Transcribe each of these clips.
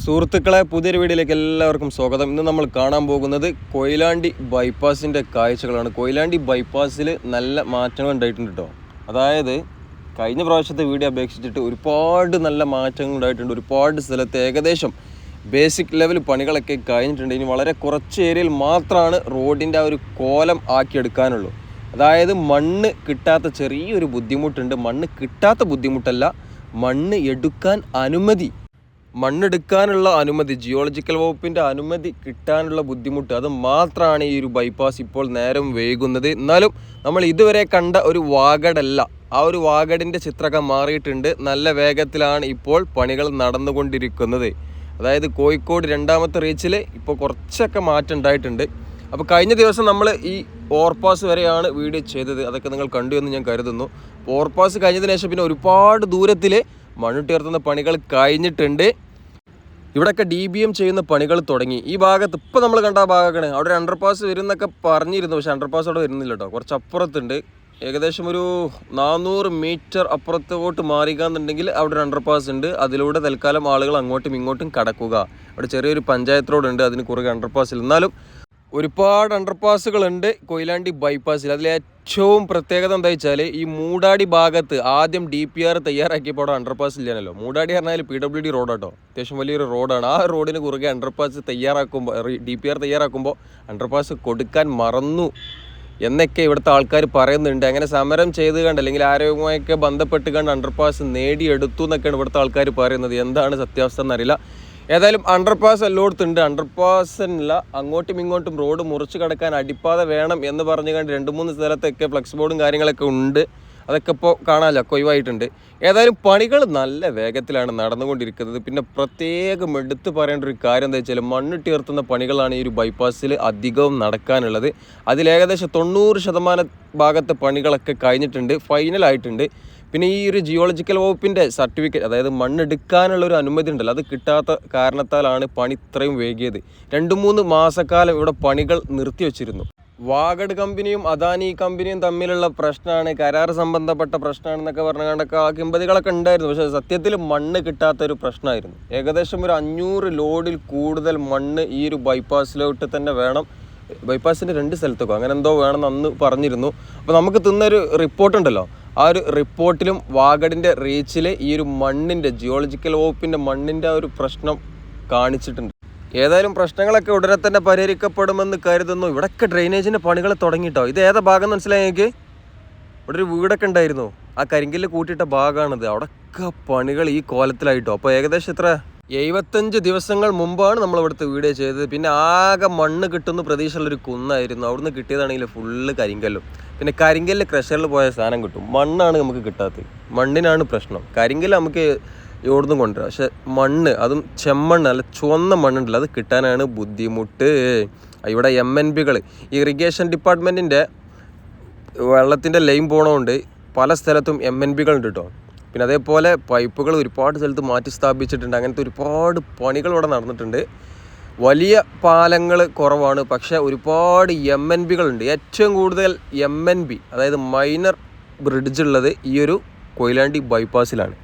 സുഹൃത്തുക്കളെ പുതിയൊരു വീഡിയോയിലേക്ക് എല്ലാവർക്കും സ്വാഗതം. ഇന്ന് നമ്മൾ കാണാൻ പോകുന്നത് കൊയിലാണ്ടി ബൈപ്പാസിന്റെ കാഴ്ചകളാണ്. കൊയിലാണ്ടി ബൈപ്പാസിൽ നല്ല മാറ്റങ്ങൾ ഉണ്ടായിട്ടുണ്ട് കേട്ടോ. അതായത് കഴിഞ്ഞ പ്രാവശ്യത്തെ വീഡിയോ അപേക്ഷിച്ചിട്ട് ഒരുപാട് നല്ല മാറ്റങ്ങൾ ഉണ്ടായിട്ടുണ്ട്. ഒരുപാട് സ്ഥലത്ത് ഏകദേശം ബേസിക് ലെവൽ പണികളൊക്കെ കഴിഞ്ഞിട്ടുണ്ട്. ഇനി വളരെ കുറച്ച് ഏരിയയിൽ മാത്രമാണ് റോഡിന്റെ ആ ഒരു കോലം ആക്കിയെടുക്കാനുള്ളൂ. അതായത് മണ്ണ് കിട്ടാത്ത ചെറിയൊരു ബുദ്ധിമുട്ടുണ്ട്. മണ്ണ് കിട്ടാത്ത ബുദ്ധിമുട്ടല്ല മണ്ണ് എടുക്കാൻ അനുമതി മണ്ണെടുക്കാനുള്ള അനുമതി ജിയോളജിക്കൽ വകുപ്പിന്റെ അനുമതി കിട്ടാനുള്ള ബുദ്ധിമുട്ട് അത് മാത്രമാണ് ഈ ഒരു ബൈപ്പാസ് ഇപ്പോൾ നേരം വൈകുന്നത്. എന്നാലും നമ്മൾ ഇതുവരെ കണ്ട ഒരു വാഗടല്ല ആ ഒരു വാഗടിന്റെ ചിത്രമൊക്കെ മാറിയിട്ടുണ്ട്. നല്ല വേഗത്തിലാണ് ഇപ്പോൾ പണികൾ നടന്നുകൊണ്ടിരിക്കുന്നത്. അതായത് കോഴിക്കോട് രണ്ടാമത്തെ റീച്ചിൽ ഇപ്പോൾ കുറച്ചൊക്കെ മാറ്റം ഉണ്ടായിട്ടുണ്ട്. അപ്പോൾ കഴിഞ്ഞ ദിവസം നമ്മൾ ഈ ഓവർപാസ് വരെയാണ് വീഡിയോ ചെയ്തത്. അതൊക്കെ നിങ്ങൾ കണ്ടു എന്ന് ഞാൻ കരുതുന്നു. ഓവർപാസ് കഴിഞ്ഞതിന് ശേഷം പിന്നെ ഒരുപാട് ദൂരത്തിൽ മണ്ണുട്ടിയർത്തുന്ന പണികൾ കഴിഞ്ഞിട്ടുണ്ട്. ഇവിടെയൊക്കെ ഡി ബി എം ചെയ്യുന്ന പണികൾ തുടങ്ങി. ഈ ഭാഗത്ത് ഇപ്പോൾ നമ്മൾ കണ്ട ആ ഭാഗമാണ് അവിടെ ഒരു അണ്ടർപാസ് വരുന്നൊക്കെ പറഞ്ഞിരുന്നു. പക്ഷേ അണ്ടർപാസ് അവിടെ വരുന്നില്ല കേട്ടോ കുറച്ച് അപ്പുറത്തുണ്ട്. ഏകദേശം ഒരു നാനൂറ് മീറ്റർ അപ്പുറത്തോട്ട് മാറിക്കാന്നുണ്ടെങ്കിൽ അവിടെ ഒരു അണ്ടർപാസ് ഉണ്ട്. അതിലൂടെ തൽക്കാലം ആളുകൾ അങ്ങോട്ടും ഇങ്ങോട്ടും കടക്കുക. അവിടെ ചെറിയൊരു പഞ്ചായത്ത് റോഡ് ഉണ്ട് അതിന് കുറുകെ അണ്ടർപാസിൽ എന്നാലും ഒരുപാട് അണ്ടർപാസുകളുണ്ട് കൊയിലാണ്ടി ബൈപ്പാസിൽ അതിൽ ഏറ്റവും പ്രത്യേകത എന്താ വെച്ചാൽ ഈ മൂടാടി ഭാഗത്ത് ആദ്യം ഡി പി ആർ തയ്യാറാക്കിയപ്പോൾ അവിടെ അണ്ടർപാസ് ഇല്ലാണല്ലോ മൂടാടി പറഞ്ഞാൽ പി ഡബ്ല്യു ഡി റോഡാട്ടോ അത്യാവശ്യം വലിയൊരു റോഡാണ് ആ റോഡിന് കുറുകെ അണ്ടർപാസ് തയ്യാറാക്കുമ്പോൾ ഡി പി ആർ തയ്യാറാക്കുമ്പോൾ അണ്ടർപാസ് കൊടുക്കാൻ മറന്നു എന്നൊക്കെ ഇവിടുത്തെ ആൾക്കാർ പറയുന്നുണ്ട്. അങ്ങനെ സമരം ചെയ്ത് കണ്ട് അല്ലെങ്കിൽ ആരോഗ്യമായൊക്കെ ബന്ധപ്പെട്ട് കണ്ട് അണ്ടർപാസ് നേടിയെടുത്തു എന്നൊക്കെയാണ് ഇവിടുത്തെ ആൾക്കാർ പറയുന്നത്. എന്താണ് സത്യാവസ്ഥ എന്നറിയില്ല. ഏതായാലും അണ്ടർപാസ് എല്ലായിടത്തുണ്ട്. അണ്ടർപാസിനല്ല അങ്ങോട്ടും ഇങ്ങോട്ടും റോഡ് മുറിച്ച് കടക്കാൻ അടിപ്പാത വേണം എന്ന് പറഞ്ഞു കണ്ട് രണ്ട് മൂന്ന് സ്ഥലത്തൊക്കെ ഫ്ലെക്സ് ബോർഡും കാര്യങ്ങളൊക്കെ ഉണ്ട്. അതൊക്കെ ഇപ്പോൾ കാണാമല്ലോ കൊയ്വായിട്ടുണ്ട്. ഏതായാലും പണികൾ നല്ല വേഗത്തിലാണ് നടന്നുകൊണ്ടിരിക്കുന്നത്. പിന്നെ പ്രത്യേകം എടുത്തു പറയേണ്ട ഒരു കാര്യം എന്താ വെച്ചാൽ മണ്ണിട്ട് ഉയർത്തുന്ന പണികളാണ് ഈ ഒരു ബൈപ്പാസിൽ അധികവും നടക്കാനുള്ളത്. അതിലേകദേശം തൊണ്ണൂറ് ശതമാനം ഭാഗത്തെ പണികളൊക്കെ കഴിഞ്ഞിട്ടുണ്ട്. ഫൈനലായിട്ടുണ്ട് പിന്നെ ഈ ഒരു ജിയോളജിക്കൽ വകുപ്പിന്റെ സർട്ടിഫിക്കറ്റ് അതായത് മണ്ണെടുക്കാനുള്ള ഒരു അനുമതി ഉണ്ടല്ലോ അത് കിട്ടാത്ത കാരണത്താലാണ് പണി ഇത്രയും വൈകിയത്. രണ്ട് മൂന്ന് മാസക്കാലം ഇവിടെ പണികൾ നിർത്തിവെച്ചിരുന്നു വാഗഡ് കമ്പനിയും അദാനി കമ്പനിയും തമ്മിലുള്ള പ്രശ്നമാണ് കരാർ സംബന്ധപ്പെട്ട പ്രശ്നമാണെന്നൊക്കെ പറഞ്ഞ കണ്ടൊക്കെ ആ കിമ്പതികളൊക്കെ ഉണ്ടായിരുന്നു. പക്ഷേ സത്യത്തിൽ മണ്ണ് കിട്ടാത്ത ഒരു പ്രശ്നമായിരുന്നു ഏകദേശം ഒരു അഞ്ഞൂറ് ലോഡിൽ കൂടുതൽ മണ്ണ് ഈ ഒരു ബൈപ്പാസിലോട്ട് തന്നെ വേണം ബൈപ്പാസിന്റെ രണ്ട് സ്ഥലത്തേക്കോ. അങ്ങനെ എന്തോ വേണമെന്ന് അന്ന് പറഞ്ഞിരുന്നു. അപ്പോൾ നമുക്ക് തിന്നൊരു റിപ്പോർട്ട് ഉണ്ടല്ലോ. ആ ഒരു റിപ്പോർട്ടിലും വാഗഡിന്റെ റീച്ചിൽ ഈ ഒരു മണ്ണിന്റെ ജിയോളജിക്കൽ വകുപ്പിന്റെ മണ്ണിന്റെ ആ ഒരു പ്രശ്നം കാണിച്ചിട്ടുണ്ട്. ഏതായാലും പ്രശ്നങ്ങളൊക്കെ ഉടനെ തന്നെ പരിഹരിക്കപ്പെടുമെന്ന് കരുതുന്നു. ഇവിടൊക്കെ ഡ്രെയിനേജിന്റെ പണികൾ തുടങ്ങിയിട്ടോ ഇത് ഏതാ ഭാഗം മനസ്സിലായി എനിക്ക്? ഇവിടെ ഒരു വീടൊക്കെ ഉണ്ടായിരുന്നു. ആ കരിങ്കല്ല് കൂട്ടിയിട്ട ഭാഗമാണിത് അവിടെയൊക്കെ പണികൾ ഈ കോലത്തിലായിട്ടോ. അപ്പോൾ ഏകദേശം എത്ര? എഴുപത്തഞ്ച് ദിവസങ്ങൾ മുമ്പാണ് നമ്മൾ ഇവിടുത്തെ വീഡിയോ ചെയ്തത്. പിന്നെ ആകെ മണ്ണ് കിട്ടുന്ന പ്രതീക്ഷയുള്ളൊരു കുന്നായിരുന്നു. അവിടുന്ന് കിട്ടിയതാണെങ്കിൽ ഫുള്ള് കരിങ്കല്ലും. പിന്നെ കരിങ്കല്ല് ക്രഷറിൽ പോയ സാധനം കിട്ടും. മണ്ണാണ് നമുക്ക് കിട്ടാത്തത്. മണ്ണിനാണ് പ്രശ്നം. കരിങ്കല്ല് നമുക്ക് ഇവിടുന്ന് കൊണ്ടുവരാം. പക്ഷെ മണ്ണ് അതും ചെമ്മണ്ണ് അല്ല ചുവന്ന മണ്ണുണ്ടല്ലോ. അത് കിട്ടാനാണ് ബുദ്ധിമുട്ട്. ഇവിടെ എം എൻ ബികൾ ഇറിഗേഷൻ ഡിപ്പാർട്ട്മെന്റിന്റെ വെള്ളത്തിന്റെ ലൈൻ പോണതുകൊണ്ട് പല സ്ഥലത്തും എം എൻ ബികൾ ഉണ്ട് കേട്ടോ പിന്നെ അതേപോലെ പൈപ്പുകൾ ഒരുപാട് സ്ഥലത്ത് മാറ്റി സ്ഥാപിച്ചിട്ടുണ്ട്. അങ്ങനത്തെ ഒരുപാട് പണികൾ ഇവിടെ നടന്നിട്ടുണ്ട്. വലിയ പാലങ്ങൾ കുറവാണ്. പക്ഷേ ഒരുപാട് എം എൻ ബികളുണ്ട് ഏറ്റവും കൂടുതൽ എം എൻ ബി അതായത് മൈനർ ബ്രിഡ്ജ് ഉള്ളത് ഈ ഒരു Koyilandy ബൈപ്പാസിലാണ്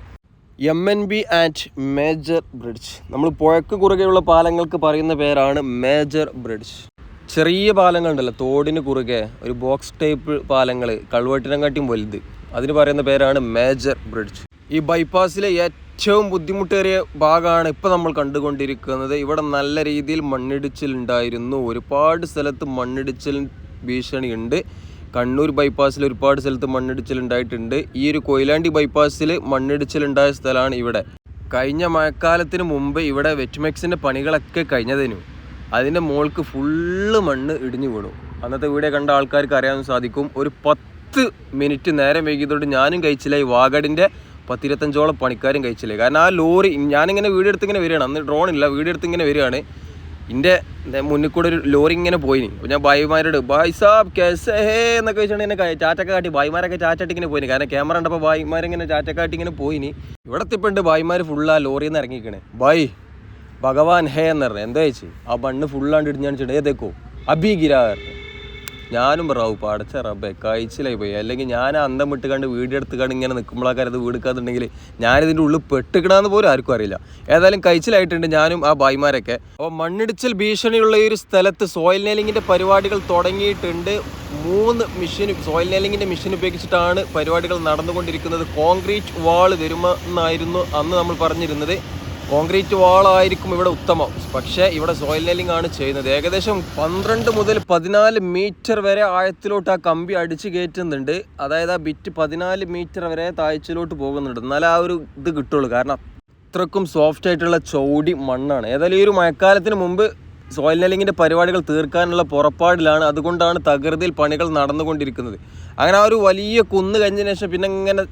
M N B and major bridge നമ്മൾ പുഴക്ക് കുറുകെയുള്ള പാലങ്ങൾക്ക് പറയുന്ന പേരാണ് മേജർ ബ്രിഡ്ജ് ചെറിയ പാലങ്ങളുണ്ടല്ലോ തോടിന് കുറുകെ. ഒരു ബോക്സ് ടൈപ്പ് പാലങ്ങൾ കഴുവട്ടിനെക്കാട്ടിയും വലുത്. അതിന് പറയുന്ന പേരാണ് മേജർ ബ്രിഡ്ജ്. ഈ ബൈപ്പാസിലെ ഏറ്റവും ബുദ്ധിമുട്ടേറിയ ഭാഗമാണ് ഇപ്പോൾ നമ്മൾ കണ്ടുകൊണ്ടിരിക്കുന്നത്. ഇവിടെ നല്ല രീതിയിൽ മണ്ണിടിച്ചിൽ ഉണ്ടായിരുന്നു. ഒരുപാട് സ്ഥലത്ത് മണ്ണിടിച്ചിൽ ഭീഷണിയുണ്ട്. കണ്ണൂർ ബൈപ്പാസിൽ ഒരുപാട് സ്ഥലത്ത് മണ്ണിടിച്ചിൽ ഉണ്ടായിട്ടുണ്ട്. ഈ ഒരു കൊയിലാണ്ടി ബൈപ്പാസിൽ മണ്ണിടിച്ചിൽ ഉണ്ടായ സ്ഥലമാണ് ഇവിടെ. കഴിഞ്ഞ മഴക്കാലത്തിന് മുമ്പ് ഇവിടെ വെറ്റ്മെക്സിന്റെ പണികളൊക്കെ കഴിഞ്ഞതിനു. അതിന്റെ മുകൾക്ക് ഫുള്ള് മണ്ണ് ഇടിഞ്ഞു വീണു. അന്നത്തെ വീഡിയോ കണ്ട ആൾക്കാർക്ക് അറിയാൻ സാധിക്കും. ഒരു പത്ത് മിനിറ്റ് നേരം വൈകിയതോട് ഞാനും കഴിച്ചില്ല. ഈ വാഗടിന്റെ പത്തിരുപത്തഞ്ചോളം പണിക്കാരും കഴിച്ചില്ല. കാരണം ആ ലോറി ഞാനിങ്ങനെ വീഡിയോ എടുത്ത് ഇങ്ങനെ വരികയാണ്. അന്ന് ഡ്രോൺ ഇല്ല. വീഡിയോ എടുത്ത് ഇങ്ങനെ വരികയാണ് എന്റെ മുന്നിൽ കൂടെ ഒരു ലോറി ഇങ്ങനെ പോയിനി. അപ്പോൾ ഞാൻ ഭായിമാരോട് ബായ് സാബ് കേസേ എന്നൊക്കെ വെച്ചിട്ട് എന്നെ ചാറ്റൊക്കെ കാട്ടി. ഭായിമാരൊക്കെ ചാറ്റായിട്ട് ഇങ്ങനെ പോയിനി. കാരണം ക്യാമറ ഉണ്ടപ്പോൾ ഭായിമാരിങ്ങനെ ചാറ്റക്കാട്ടി ഇങ്ങനെ പോയിനി. ഇവിടെ എത്തിപ്പണ്ട് ഭായിമാർ ഫുള്ള് ആ ലോറിയിൽ നിന്ന് ഇറങ്ങിക്കണേ ബൈ ഭഗവാൻ ഹേ എന്ന് പറഞ്ഞു. എന്താ വെച്ച് ആ ബണ്ണ് ഫുള്ളാണ്ട് ഇടിഞ്ഞാണ് ഏതേക്കോ അബി ഗിരാ ഞാനും റാവു പടച്ച റബ്ബേ കഴിച്ചിലായി പോയി. അല്ലെങ്കിൽ ഞാൻ അന്തം വിട്ട് കണ്ട് വീട് എടുത്ത് കണ്ട് ഇങ്ങനെ നിൽക്കുമ്പോഴാക്കാർ അത് വീടുക്കാന്നുണ്ടെങ്കിൽ ഞാനിതിന്റെ ഉള്ളിൽ പെട്ടുകിടാന്ന് പോലും ആർക്കും അറിയില്ല. ഏതായാലും കഴിച്ചിലായിട്ടുണ്ട് ഞാനും ആ ഭായിമാരൊക്കെ. അപ്പോൾ മണ്ണിടിച്ചൽ ഭീഷണിയുള്ള ഈ ഒരു സ്ഥലത്ത് സോയിൽ നെയിലിങ്ങിന്റെ പരിപാടികൾ തുടങ്ങിയിട്ടുണ്ട്. മൂന്ന് മെഷീൻ സോയിൽ നെയിലിങ്ങിന്റെ മെഷീൻ ഉപയോഗിച്ചിട്ടാണ് പരിപാടികൾ നടന്നുകൊണ്ടിരിക്കുന്നത്. കോൺക്രീറ്റ് വാൾ വരുമെന്നായിരുന്നു അന്ന് നമ്മൾ പറഞ്ഞിരുന്നത്. കോൺക്രീറ്റ് വാളായിരിക്കും ഇവിടെ ഉത്തമം. പക്ഷേ ഇവിടെ സോയിൽ നെല്ലിംഗ് ആണ് ചെയ്യുന്നത്. ഏകദേശം പന്ത്രണ്ട് മുതൽ പതിനാല് മീറ്റർ വരെ ആഴത്തിലോട്ട് ആ കമ്പി അടിച്ച് കയറ്റുന്നുണ്ട്. അതായത് ആ ബിറ്റ് പതിനാല് മീറ്റർ വരെ താഴ്ചയിലോട്ട് പോകുന്നുണ്ട്. എന്നാലേ ആ ഒരു ഇത് കിട്ടുള്ളൂ. കാരണം അത്രക്കും സോഫ്റ്റ് ആയിട്ടുള്ള ചൗടി മണ്ണാണ്. ഏതായാലും ഈ ഒരു മഴക്കാലത്തിന് മുമ്പ് സോയിൽ നെല്ലിങ്ങിന്റെ പരിപാടികൾ തീർക്കാനുള്ള പുറപ്പാടിലാണ്. അതുകൊണ്ടാണ് തകൃതിയിൽ പണികൾ നടന്നുകൊണ്ടിരിക്കുന്നത്. അങ്ങനെ ആ ഒരു വലിയ കുന്ന് കഴിഞ്ഞതിന് ശേഷം പിന്നെ ഇങ്ങനെ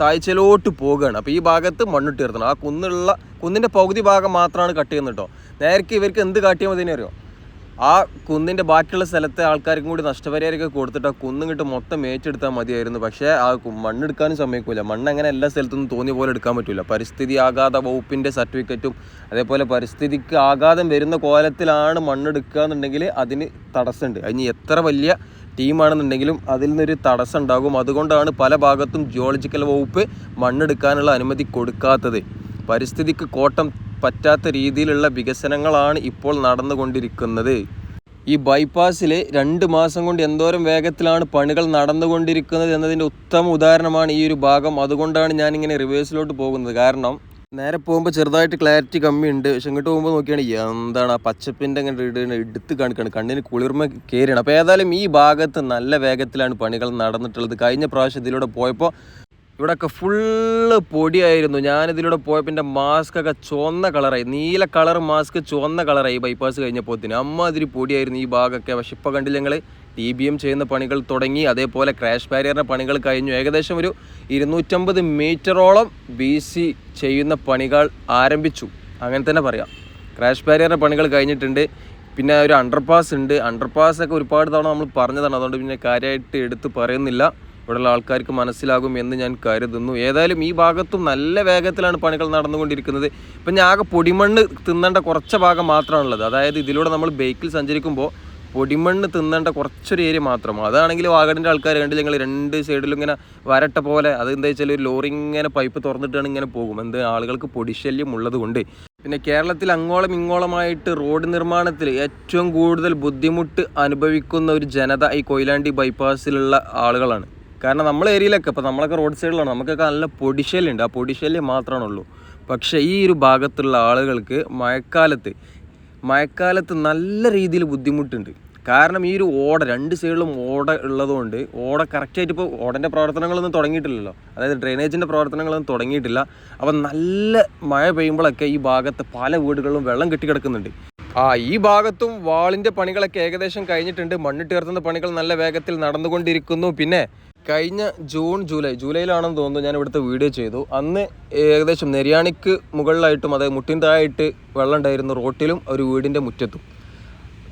താഴ്ചയിലോട്ട് പോകുകയാണ്. അപ്പോൾ ഈ ഭാഗത്ത് മണ്ണിട്ട് ഉയർത്തണം ആ കുന്നുള്ള കുന്നിന്റെ പകുതി ഭാഗം മാത്രമാണ് കട്ട് ചെയ്യുന്നത് കേട്ടോ നേരത്തെ ഇവർക്ക് എന്ത് കാട്ടിയാൽ മതി അറിയോ? ആ കുന്നിന്റെ ബാക്കിയുള്ള സ്ഥലത്തെ ആൾക്കാർക്കും കൂടി നഷ്ടപരിഹാരമൊക്കെ കൊടുത്തിട്ട് ആ കുന്നും കിട്ട് മൊത്തം മേച്ചെടുത്താൽ മതിയായിരുന്നു. പക്ഷേ ആ മണ്ണെടുക്കാനും സമ്മതിക്കില്ല മണ്ണ് അങ്ങനെ എല്ലാ സ്ഥലത്തുനിന്നും തോന്നിയ പോലെ എടുക്കാൻ പറ്റില്ല പരിസ്ഥിതി ആഘാത വകുപ്പിന്റെ സർട്ടിഫിക്കറ്റും അതേപോലെ പരിസ്ഥിതിക്ക് ആഘാതം വരുന്ന കോലത്തിലാണ് മണ്ണെടുക്കുക എന്നുണ്ടെങ്കിൽ അതിന് തടസ്സമുണ്ട്. അതിന് എത്ര വലിയ ടീമാണെന്നുണ്ടെങ്കിലും അതിൽ നിന്നൊരു തടസ്സം ഉണ്ടാകും അതുകൊണ്ടാണ് പല ഭാഗത്തും ജിയോളജിക്കൽ വകുപ്പ് മണ്ണെടുക്കാനുള്ള അനുമതി കൊടുക്കാത്തത്. പരിസ്ഥിതിക്ക് കോട്ടം പറ്റാത്ത രീതിയിലുള്ള വികസനങ്ങളാണ് ഇപ്പോൾ നടന്നുകൊണ്ടിരിക്കുന്നത്. ഈ ബൈപ്പാസിൽ രണ്ട് മാസം കൊണ്ട് എന്തോരം വേഗത്തിലാണ് പണികൾ നടന്നുകൊണ്ടിരിക്കുന്നത് എന്നതിന്റെ ഉത്തമ ഉദാഹരണമാണ് ഈ ഒരു ഭാഗം. അതുകൊണ്ടാണ് ഞാനിങ്ങനെ റിവേഴ്സിലോട്ട് പോകുന്നത്. കാരണം നേരെ പോകുമ്പോൾ ചെറുതായിട്ട് ക്ലാരിറ്റി കമ്മിയുണ്ട്. പക്ഷെ ഇങ്ങോട്ട് പോകുമ്പോൾ നോക്കിയാണ് എന്താണ് ആ പച്ചപ്പിന്റെ അങ്ങനെ ഇടുന്ന എടുത്ത് കാണിക്കാണ്. കണ്ണിന് കുളിർമ കയറിയാണ്. അപ്പോൾ ഏതായാലും ഈ ഭാഗത്ത് നല്ല വേഗത്തിലാണ് പണികൾ നടന്നിട്ടുള്ളത്. കഴിഞ്ഞ പ്രാവശ്യം ഇതിലൂടെ പോയപ്പോൾ ഇവിടെയൊക്കെ ഫുള്ള് പൊടിയായിരുന്നു. ഞാനിതിലൂടെ പോയപ്പോൾ എന്റെ മാസ്ക് ഒക്കെ ചുവന്ന കളറായി നീല കളർ മാസ്ക് ചുവന്ന കളറായി ബൈപ്പാസ് കഴിഞ്ഞപ്പോത്തിന്. അമ്മാതിരി പൊടിയായിരുന്നു ഈ ഭാഗമൊക്കെ. പക്ഷെ ഇപ്പോൾ കണ്ടില്ല ഞങ്ങൾ ടി ബി എം ചെയ്യുന്ന പണികൾ തുടങ്ങി. അതേപോലെ ക്രാഷ് ബാരിയറിന്റെ പണികൾ കഴിഞ്ഞു. ഏകദേശം ഒരു ഇരുന്നൂറ്റമ്പത് മീറ്ററോളം ബി സി ചെയ്യുന്ന പണികൾ ആരംഭിച്ചു. അങ്ങനെ തന്നെ പറയാം. ക്രാഷ് ബാരിയറിന്റെ പണികൾ കഴിഞ്ഞിട്ടുണ്ട്. പിന്നെ ഒരു അണ്ടർപാസ് ഉണ്ട്. അണ്ടർപാസ് ഒക്കെ ഒരുപാട് തവണ നമ്മൾ പറഞ്ഞതാണ്. അതുകൊണ്ട് പിന്നെ കാര്യമായിട്ട് എടുത്ത് പറയുന്നില്ല. ഇവിടെയുള്ള ആൾക്കാർക്ക് മനസ്സിലാകും എന്ന് ഞാൻ കരുതുന്നു. ഏതായാലും ഈ ഭാഗത്തും നല്ല വേഗത്തിലാണ് പണികൾ നടന്നുകൊണ്ടിരിക്കുന്നത്. ഇപ്പം ഞാൻ ആകെ പൊടിമണ്ണ് തിന്നേണ്ട കുറച്ച് ഭാഗം മാത്രമാണുള്ളത് അതായത് ഇതിലൂടെ നമ്മൾ ബൈക്കിൽ സഞ്ചരിക്കുമ്പോൾ പൊടിമണ്ണ് തിന്നേണ്ട കുറച്ചൊരു ഏരിയ മാത്രം അതാണെങ്കിൽ വാഗടിന്റെ ആൾക്കാർ കണ്ടില്ല ഞങ്ങൾ രണ്ട് സൈഡിലും ഇങ്ങനെ വരട്ട പോലെ അത് എന്താ വെച്ചാൽ ഒരു ലോറി ഇങ്ങനെ പൈപ്പ് തുറന്നിട്ടാണ് ഇങ്ങനെ പോകും. എന്ത് ആളുകൾക്ക് പൊടിശല്യം ഉള്ളതുകൊണ്ട്. പിന്നെ കേരളത്തിൽ അങ്ങോളം ഇങ്ങോളമായിട്ട് റോഡ് നിർമ്മാണത്തിൽ ഏറ്റവും കൂടുതൽ ബുദ്ധിമുട്ട് അനുഭവിക്കുന്ന ഒരു ജനത ഈ കൊയിലാണ്ടി ബൈപ്പാസിലുള്ള ആളുകളാണ്. കാരണം നമ്മളെ ഏരിയയിലൊക്കെ ഇപ്പോൾ നമ്മളൊക്കെ റോഡ് സൈഡിലാണ് നമുക്കൊക്കെ നല്ല പൊടിശല്യുണ്ട്. ആ പൊടിശല്യം മാത്രമാണുള്ളൂ. പക്ഷേ ഈ ഒരു ഭാഗത്തുള്ള ആളുകൾക്ക് മഴക്കാലത്ത് മഴക്കാലത്ത് നല്ല രീതിയിൽ ബുദ്ധിമുട്ടുണ്ട്. കാരണം ഈ ഒരു ഓട രണ്ട് സൈഡിലും ഓട ഉള്ളതുകൊണ്ട് ഓട കറക്റ്റായിട്ട് ഇപ്പോൾ ഓടന്റെ പ്രവർത്തനങ്ങളൊന്നും തുടങ്ങിയിട്ടില്ലല്ലോ. അതായത് ഡ്രെയിനേജിന്റെ പ്രവർത്തനങ്ങളൊന്നും തുടങ്ങിയിട്ടില്ല. അപ്പം നല്ല മഴ പെയ്യുമ്പോഴൊക്കെ ഈ ഭാഗത്ത് പല വീടുകളിലും വെള്ളം കെട്ടിക്കിടക്കുന്നുണ്ട്. ആ ഈ ഭാഗത്തും വാളിന്റെ പണികളൊക്കെ ഏകദേശം കഴിഞ്ഞിട്ടുണ്ട്. മണ്ണിട്ട് ഉയർത്തുന്ന പണികൾ നല്ല വേഗത്തിൽ നടന്നുകൊണ്ടിരിക്കുന്നു. പിന്നെ കഴിഞ്ഞ ജൂൺ ജൂലൈ ജൂലൈയിലാണെന്ന് തോന്നുന്നു ഞാൻ ഇവിടുത്തെ വീഡിയോ ചെയ്തു. അന്ന് ഏകദേശം നെരിയാണിക്ക് മുകളിലായിട്ടും അതായത് മുട്ടിൻ താഴായിട്ട് വെള്ളം ഉണ്ടായിരുന്നു റോട്ടിലും ഒരു വീടിന്റെ മുറ്റത്തും.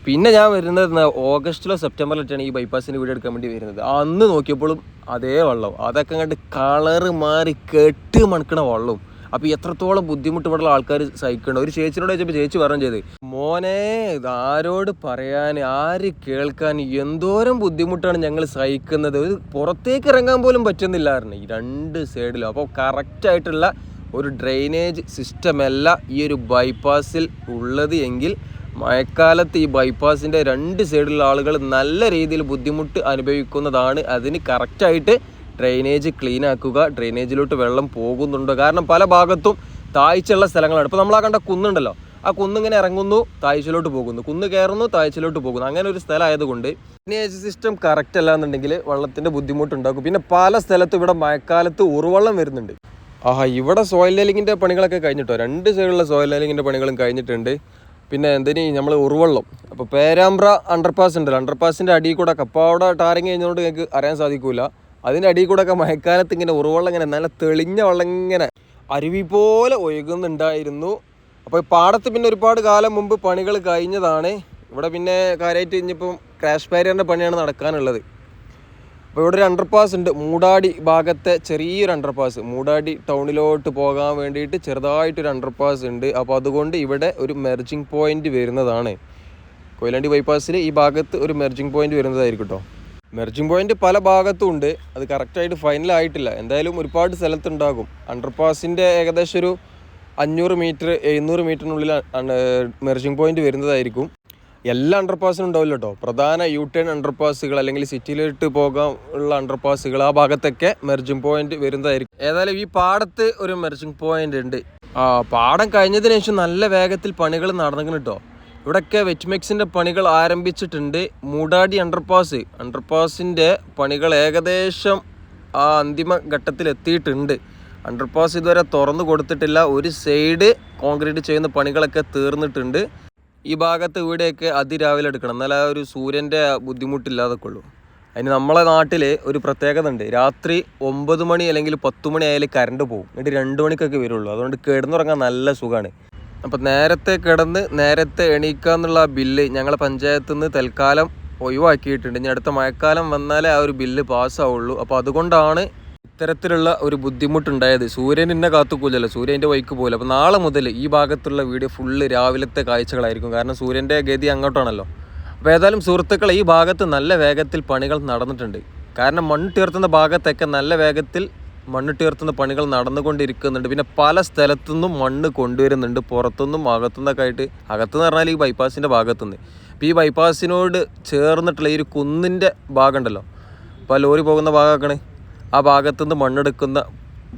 പിന്നെ ഞാൻ വരുന്നത് ഓഗസ്റ്റിലോ സെപ്റ്റംബറിലൊക്കെയാണ് ഈ ബൈപ്പാസിന്റെ വീഡിയോ എടുക്കാൻ വേണ്ടി വരുന്നത്. അന്ന് നോക്കിയപ്പോഴും അതേ വെള്ളം. അതൊക്കെ കണ്ട് കളറ് മാറി കെട്ട് മണക്കണ വെള്ളവും അപ്പോൾ എത്രത്തോളം ബുദ്ധിമുട്ട് ഇവിടെയുള്ള ആൾക്കാർ സഹിക്കണം? ഒരു ചേച്ചിനോട് ചോദിച്ചപ്പോൾ ചേച്ചി പറഞ്ഞു ചെയ്ത് മോനെ ആരോട് പറയാൻ ആര് കേൾക്കാൻ എന്തോരം ബുദ്ധിമുട്ടാണ് ഞങ്ങൾ സഹിക്കുന്നത്? ഒരു പുറത്തേക്ക് ഇറങ്ങാൻ പോലും പറ്റുന്നില്ലായിരുന്നു ഈ രണ്ട് സൈഡിലും. അപ്പോൾ കറക്റ്റായിട്ടുള്ള ഒരു ഡ്രെയിനേജ് സിസ്റ്റമല്ല ഈ ഒരു ബൈപ്പാസിൽ ഉള്ളത് എങ്കിൽ മഴക്കാലത്ത് ഈ ബൈപ്പാസിന്റെ രണ്ട് സൈഡിലുള്ള ആളുകൾ നല്ല രീതിയിൽ ബുദ്ധിമുട്ട് അനുഭവിക്കുന്നതാണ്. അതിന് കറക്റ്റായിട്ട് ഡ്രെയിനേജ് ക്ലീൻ ആക്കുക. ഡ്രെയിനേജിലോട്ട് വെള്ളം പോകുന്നുണ്ടോ. കാരണം പല ഭാഗത്തും താഴ്ചയുള്ള സ്ഥലങ്ങളാണ്. ഇപ്പോൾ നമ്മൾ ആ കണ്ട കുന്നുണ്ടല്ലോ. ആ കുന്നിങ്ങനെ ഇറങ്ങുന്നു താഴ്ചയിലോട്ട് പോകുന്നു. കുന്ന് കയറുന്നു താഴ്ചയിലോട്ട് പോകുന്നു. അങ്ങനെ ഒരു സ്ഥലം ആയതുകൊണ്ട് ഡ്രെയിനേജ് സിസ്റ്റം കറക്റ്റ് അല്ല എന്നുണ്ടെങ്കിൽ വെള്ളത്തിന്റെ ബുദ്ധിമുട്ടുണ്ടാക്കും പിന്നെ പല സ്ഥലത്തും ഇവിടെ മഴക്കാലത്ത് ഉറുവെള്ളം വരുന്നുണ്ട്. ആഹാ ഇവിടെ സോയിൽ ലൈലിങ്ങിന്റെ പണികളൊക്കെ കഴിഞ്ഞിട്ടോ? രണ്ട് സൈഡിലുള്ള സോയിൽ ലൈലിങ്ങിന്റെ പണികളും കഴിഞ്ഞിട്ടുണ്ട്. പിന്നെ എന്തിന്? നമ്മൾ ഉറുവള്ളം. അപ്പോൾ പേരാമ്പ്ര അണ്ടർപാസ് ഉണ്ടല്ലോ. അണ്ടർപാസിന്റെ അടിയിൽ കൂടെ കപ്പാവട ടാറിങ് കഴിഞ്ഞതുകൊണ്ട് നിങ്ങൾക്ക് അറിയാൻ സാധിക്കില്ല അതിന്റെ അടിയിൽ കൂടെ ഒക്കെ മഴക്കാലത്ത് ഇങ്ങനെ ഉറുവള്ളം ഇങ്ങനെ നല്ല തെളിഞ്ഞ വെള്ളം ഇങ്ങനെ അരുവി പോലെ ഒഴുകുന്നുണ്ടായിരുന്നു. അപ്പോൾ പാടത്ത് പിന്നെ ഒരുപാട് കാലം മുമ്പ് പണികൾ കഴിഞ്ഞതാണ്. ഇവിടെ പിന്നെ കാര്യമായിട്ട് ഇനിയിപ്പം ക്രാഷ് ബാരിയറിന്റെ പണിയാണ് നടക്കാനുള്ളത്. അപ്പോൾ ഇവിടെ ഒരു അണ്ടർപാസ് ഉണ്ട്. മൂടാടി ഭാഗത്തെ ചെറിയൊരു അണ്ടർപാസ് മൂടാടി ടൗണിലോട്ട് പോകാൻ വേണ്ടിയിട്ട് ചെറുതായിട്ടൊരു അണ്ടർപാസ് ഉണ്ട്. അപ്പോൾ അതുകൊണ്ട് ഇവിടെ ഒരു മെർജിങ് പോയിന്റ് വരുന്നതാണ്. കൊയിലാണ്ടി ബൈപ്പാസിൽ ഈ ഭാഗത്ത് ഒരു മെർജിങ് പോയിന്റ് വരുന്നതായിരിക്കും കേട്ടോ മെർജിങ് പോയിന്റ് പല ഭാഗത്തും ഉണ്ട് അത് കറക്റ്റായിട്ട് ഫൈനൽ ആയിട്ടില്ല. എന്തായാലും ഒരുപാട് സ്ഥലത്തുണ്ടാകും. അണ്ടർപാസിന്റെ ഏകദേശം ഒരു അഞ്ഞൂറ് മീറ്റർ എഴുന്നൂറ് മീറ്ററിനുള്ളിൽ മെർജിംഗ് പോയിന്റ് വരുന്നതായിരിക്കും. എല്ലാ അണ്ടർപാസിനും ഉണ്ടാവില്ല കേട്ടോ പ്രധാന യു ടേൺ അണ്ടർപാസുകൾ അല്ലെങ്കിൽ സിറ്റിയിലോട്ട് പോകാൻ ഉള്ള അണ്ടർപാസുകൾ ആ ഭാഗത്തൊക്കെ മെർജിംഗ് പോയിന്റ് വരുന്നതായിരിക്കും. ഏതായാലും ഈ പാടത്ത് ഒരു മെർജിംഗ് പോയിന്റ് ഉണ്ട്. പാടം കഴിഞ്ഞതിന് ശേഷം നല്ല വേഗത്തിൽ പണികൾ നടന്നിട്ടോ ഇവിടെയൊക്കെ വെറ്റ്മെക്സിന്റെ പണികൾ ആരംഭിച്ചിട്ടുണ്ട്. മൂടാടി അണ്ടർപാസ് അണ്ടർപാസിന്റെ പണികൾ ഏകദേശം ആ അന്തിമ ഘട്ടത്തിൽ എത്തിയിട്ടുണ്ട്. അണ്ടർപാസ് ഇതുവരെ തുറന്നു കൊടുത്തിട്ടില്ല. ഒരു സൈഡ് കോൺക്രീറ്റ് ചെയ്യുന്ന പണികളൊക്കെ തീർന്നിട്ടുണ്ട്. ഈ ഭാഗത്ത് ഇവിടെയൊക്കെ അതിരാവിലെ എടുക്കണം. എന്നാലേ ആ ഒരു സൂര്യന്റെ ബുദ്ധിമുട്ടില്ലാതെ ഉള്ളൂ. അതിന് നമ്മളെ നാട്ടിൽ ഒരു പ്രത്യേകത ഉണ്ട്. രാത്രി ഒമ്പത് മണി അല്ലെങ്കിൽ പത്ത് മണി ആയാലും കറണ്ട് പോകും. എന്നിട്ട് രണ്ട് മണിക്കൊക്കെ വരുള്ളൂ. അതുകൊണ്ട് കിടന്നുറങ്ങാൻ നല്ല സുഖമാണ് അപ്പം നേരത്തെ കിടന്ന് നേരത്തെ എണീക്കുക എന്നുള്ള ബില്ല് ഞങ്ങളെ പഞ്ചായത്തിൽ നിന്ന് തൽക്കാലം ഒഴിവാക്കിയിട്ടുണ്ട്. ഇനി അടുത്ത മഴക്കാലം വന്നാലേ ആ ഒരു ബില്ല് പാസ്സാവുള്ളൂ. അപ്പോൾ അതുകൊണ്ടാണ് ഇത്തരത്തിലുള്ള ഒരു ബുദ്ധിമുട്ടുണ്ടായത്. സൂര്യൻ എന്നെ കാത്തുക്കൂലല്ലോ. സൂര്യന്റെ വൈക്ക് പോലെ അപ്പോൾ നാളെ മുതൽ ഈ ഭാഗത്തുള്ള വീഡിയോ ഫുള്ള് രാവിലത്തെ കാഴ്ചകളായിരിക്കും. കാരണം സൂര്യന്റെ ഗതി അങ്ങോട്ടാണല്ലോ. അപ്പോൾ ഏതായാലും സുഹൃത്തുക്കളെ ഈ ഭാഗത്ത് നല്ല വേഗത്തിൽ പണികൾ നടന്നിട്ടുണ്ട്. കാരണം മണ്ണ് തീർത്തുന്ന ഭാഗത്തൊക്കെ നല്ല വേഗത്തിൽ മണ്ണ് തീർത്തുന്ന പണികൾ നടന്നുകൊണ്ടിരിക്കുന്നുണ്ട്. പിന്നെ പല സ്ഥലത്തുനിന്നും മണ്ണ് കൊണ്ടുവരുന്നുണ്ട്. പുറത്തുനിന്നും അകത്തുനിന്നൊക്കെ ആയിട്ട് അകത്തുനിന്ന് പറഞ്ഞാൽ ഈ ബൈപ്പാസിന്റെ ഭാഗത്തുനിന്ന്. അപ്പോൾ ഈ ബൈപ്പാസിനോട് ചേർന്നിട്ടുള്ള ഈ ഒരു കുന്നിന്റെ ഭാഗമുണ്ടല്ലോ. അപ്പോൾ ലോറി പോകുന്ന ഭാഗമാക്കണ് ആ ഭാഗത്തുനിന്ന് മണ്ണെടുക്കുന്ന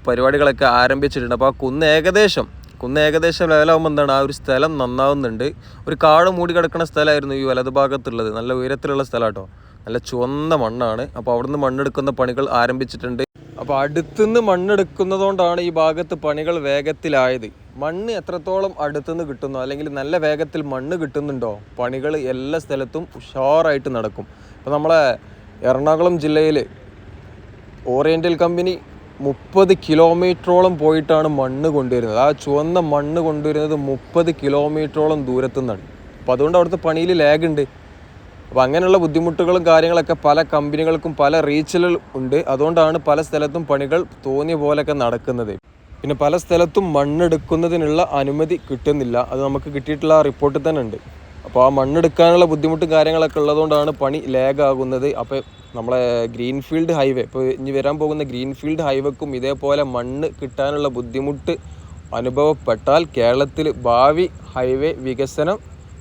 പരിപാടികളൊക്കെ ആരംഭിച്ചിട്ടുണ്ട്. അപ്പോൾ ആ കുന്ന് ഏകദേശം കുന്ന് ഏകദേശം ലെവലാകുമ്പോൾ എന്താണ്? ആ ഒരു സ്ഥലം നന്നാവുന്നുണ്ട്. ഒരു കാട് മൂടി കിടക്കുന്ന സ്ഥലമായിരുന്നു ഈ വലത് ഭാഗത്തുള്ളത് നല്ല ഉയരത്തിലുള്ള സ്ഥലം കേട്ടോ നല്ല ചുവന്ന മണ്ണാണ്. അപ്പോൾ അവിടുന്ന് മണ്ണെടുക്കുന്ന പണികൾ ആരംഭിച്ചിട്ടുണ്ട്. അപ്പോൾ അടുത്തുനിന്ന് മണ്ണെടുക്കുന്നതുകൊണ്ടാണ് ഈ ഭാഗത്ത് പണികൾ വേഗത്തിലായത്. മണ്ണ് എത്രത്തോളം അടുത്തുനിന്ന് കിട്ടുന്നു? അല്ലെങ്കിൽ നല്ല വേഗത്തിൽ മണ്ണ് കിട്ടുന്നുണ്ടോ? പണികൾ എല്ലാ സ്ഥലത്തും ഉഷാറായിട്ട് നടക്കും. അപ്പോൾ നമ്മളെ എറണാകുളം ജില്ലയിൽ ഓറിയന്റൽ കമ്പനി മുപ്പത് കിലോമീറ്ററോളം പോയിട്ടാണ് മണ്ണ് കൊണ്ടുവരുന്നത്. ആ ചുവന്ന മണ്ണ് കൊണ്ടുവരുന്നത് മുപ്പത് കിലോമീറ്ററോളം ദൂരത്തു നിന്നാണ് അപ്പോൾ അതുകൊണ്ട് അവിടുത്തെ പണിയിൽ ലാഗ് ഉണ്ട്. അപ്പോൾ അങ്ങനെയുള്ള ബുദ്ധിമുട്ടുകളും കാര്യങ്ങളൊക്കെ പല കമ്പനികൾക്കും പല റീച്ചിലും ഉണ്ട്. അതുകൊണ്ടാണ് പല സ്ഥലത്തും പണികൾ തോന്നിയ പോലെയൊക്കെ നടക്കുന്നത്. പിന്നെ പല സ്ഥലത്തും മണ്ണെടുക്കുന്നതിനുള്ള അനുമതി കിട്ടുന്നില്ല. അത് നമുക്ക് കിട്ടിയിട്ടുള്ള റിപ്പോർട്ടിൽ തന്നെ ഉണ്ട്. അപ്പോൾ ആ മണ്ണെടുക്കാനുള്ള ബുദ്ധിമുട്ടും കാര്യങ്ങളൊക്കെ ഉള്ളതുകൊണ്ടാണ് പണി ലാഗ് ആകുന്നത് അപ്പോൾ നമ്മളെ ഗ്രീൻഫീൽഡ് ഹൈവേ ഇപ്പോൾ ഇനി വരാൻ പോകുന്ന ഗ്രീൻഫീൽഡ് ഹൈവേക്കും ഇതേപോലെ മണ്ണ് കിട്ടാനുള്ള ബുദ്ധിമുട്ട് അനുഭവപ്പെട്ടാൽ കേരളത്തിൽ ഭാവി ഹൈവേ വികസനം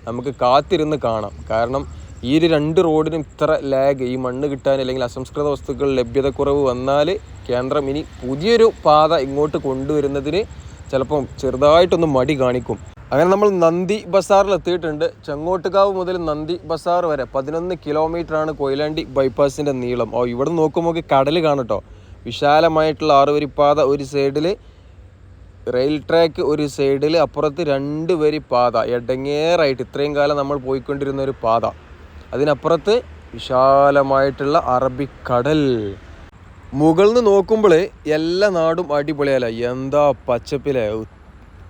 നമുക്ക് കാത്തിരുന്ന് കാണാം. കാരണം ഈ ഒരു രണ്ട് റോഡിനും ഇത്ര ലാഗ് ഈ മണ്ണ് കിട്ടാൻ അല്ലെങ്കിൽ അസംസ്കൃത വസ്തുക്കൾ ലഭ്യതക്കുറവ് വന്നാൽ കേന്ദ്രം ഇനി പുതിയൊരു പാത ഇങ്ങോട്ട് കൊണ്ടുവരുന്നതിന് ചിലപ്പം ചെറുതായിട്ടൊന്ന് മടി കാണിക്കും. അങ്ങനെ നമ്മൾ നന്ദി ബസാറിൽ എത്തിയിട്ടുണ്ട്. ചെങ്ങോട്ടുകാവ് മുതൽ നന്ദി ബസാർ വരെ പതിനൊന്ന് കിലോമീറ്റർ ആണ് കൊയിലാണ്ടി ബൈപ്പാസിന്റെ നീളം. ഓ ഇവിടെ നോക്കുമ്പോൾ കടൽ കാണട്ടോ വിശാലമായിട്ടുള്ള ആറുവരിപ്പാത ഒരു സൈഡിൽ റെയിൽ ട്രാക്ക് ഒരു സൈഡിൽ അപ്പുറത്ത് രണ്ട് വരി പാത എടങ്ങേറായിട്ട് ഇത്രയും കാലം നമ്മൾ പോയിക്കൊണ്ടിരുന്ന ഒരു പാത. അതിനപ്പുറത്ത് വിശാലമായിട്ടുള്ള അറബിക്കടൽ മുകളിൽ നിന്ന് നോക്കുമ്പോൾ എല്ലാ നാടും അടിപൊളിയല്ല? എന്താ പച്ചപ്പിലെ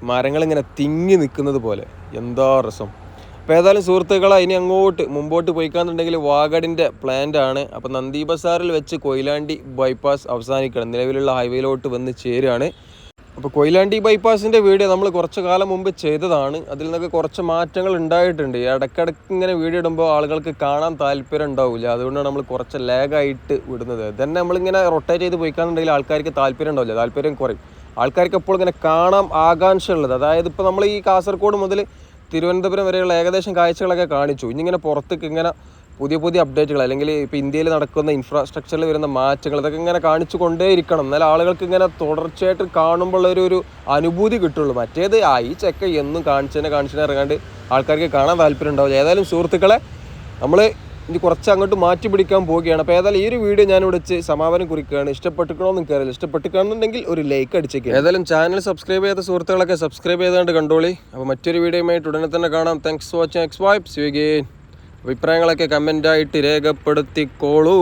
മരങ്ങൾ ഇങ്ങനെ തിങ്ങി നിൽക്കുന്നത് പോലെ. എന്താ രസം. അപ്പോൾ ഏതായാലും സുഹൃത്തുക്കളെ ഇനി അങ്ങോട്ട് മുമ്പോട്ട് പോയിക്കാന്നുണ്ടെങ്കിൽ വാഗഡിന്റെ പ്ലാന്റ് ആണ് അപ്പോൾ നന്ദി ബസാറിൽ വെച്ച് കൊയിലാണ്ടി ബൈപ്പാസ് അവസാനിക്കണം. നിലവിലുള്ള ഹൈവേയിലോട്ട് വന്ന് ചേരുകയാണ് അപ്പോൾ കൊയിലാണ്ടി ബൈപ്പാസിന്റെ വീഡിയോ നമ്മൾ കുറച്ച് കാലം മുമ്പ് ചെയ്തതാണ്. അതിൽ നിന്നൊക്കെ കുറച്ച് മാറ്റങ്ങൾ ഉണ്ടായിട്ടുണ്ട്. ഇടയ്ക്കിടയ്ക്ക് ഇങ്ങനെ വീഡിയോ ഇടുമ്പോൾ ആളുകൾക്ക് കാണാൻ താല്പര്യം ഉണ്ടാവില്ല അതുകൊണ്ടാണ് നമ്മൾ കുറച്ച് ലാഗായിട്ട് വിടുന്നത്. തന്നെ നമ്മളിങ്ങനെ റൊട്ടേറ്റ് ചെയ്ത് പോയിക്കാന്നുണ്ടെങ്കിൽ ആൾക്കാർക്ക് താല്പര്യം ഉണ്ടാവില്ല. താല്പര്യം കുറയും. ആൾക്കാർക്ക് എപ്പോഴും ഇങ്ങനെ കാണാൻ ആകാംക്ഷ ഉള്ളത് അതായത് ഇപ്പോൾ നമ്മൾ ഈ കാസർഗോഡ് മുതൽ തിരുവനന്തപുരം വരെയുള്ള ഏകദേശം കാഴ്ചകളൊക്കെ കാണിച്ചു. ഇനി ഇങ്ങനെ പുറത്തേക്ക് ഇങ്ങനെ പുതിയ പുതിയ അപ്ഡേറ്റുകൾ അല്ലെങ്കിൽ ഇപ്പോൾ ഇന്ത്യയിൽ നടക്കുന്ന ഇൻഫ്രാസ്ട്രക്ചറിൽ വരുന്ന മാറ്റങ്ങൾ ഇതൊക്കെ ഇങ്ങനെ കാണിച്ചു കൊണ്ടേയിരിക്കണം. എന്നാൽ ആളുകൾക്ക് ഇങ്ങനെ തുടർച്ചയായിട്ട് കാണുമ്പോൾ ഒരു അനുഭൂതി കിട്ടുള്ളൂ. മറ്റേത് ആ ഈ ചെക്ക എന്നും കാണിച്ചതിനെ കാണിച്ചതിനെ ഇറങ്ങാണ്ട് ആൾക്കാർക്ക് കാണാൻ താല്പര്യം ഉണ്ടാവില്ല. ഏതായാലും സുഹൃത്തുക്കളെ നമ്മൾ ഇനി കുറച്ച് അങ്ങോട്ട് മാറ്റി പിടിക്കാൻ പോവുകയാണ്. അപ്പോൾ ഏതായാലും ഈ ഒരു വീഡിയോ ഞാൻ ഇവിടെ വെച്ച് സമാപനം കുറിക്കുകയാണ്. ഇഷ്ടപ്പെട്ടിക്കണമെന്ന് കയറില്ല ഇഷ്ടപ്പെട്ടിക്കണമെന്നുണ്ടെങ്കിൽ ഒരു ലൈക്ക് അടിച്ചേക്കുക ഏതായാലും ചാനൽ സബ്സ്ക്രൈബ് ചെയ്ത സുഹൃത്തുക്കളൊക്കെ സബ്സ്ക്രൈബ് ചെയ്താണ്ട് കണ്ടോളി. അപ്പോൾ മറ്റൊരു വീഡിയോയുമായിട്ട് ഉടനെ തന്നെ കാണാം. Thanks for watching X vibe you അഭിപ്രായങ്ങളൊക്കെ കമന്റായിട്ട് രേഖപ്പെടുത്തിക്കോളൂ.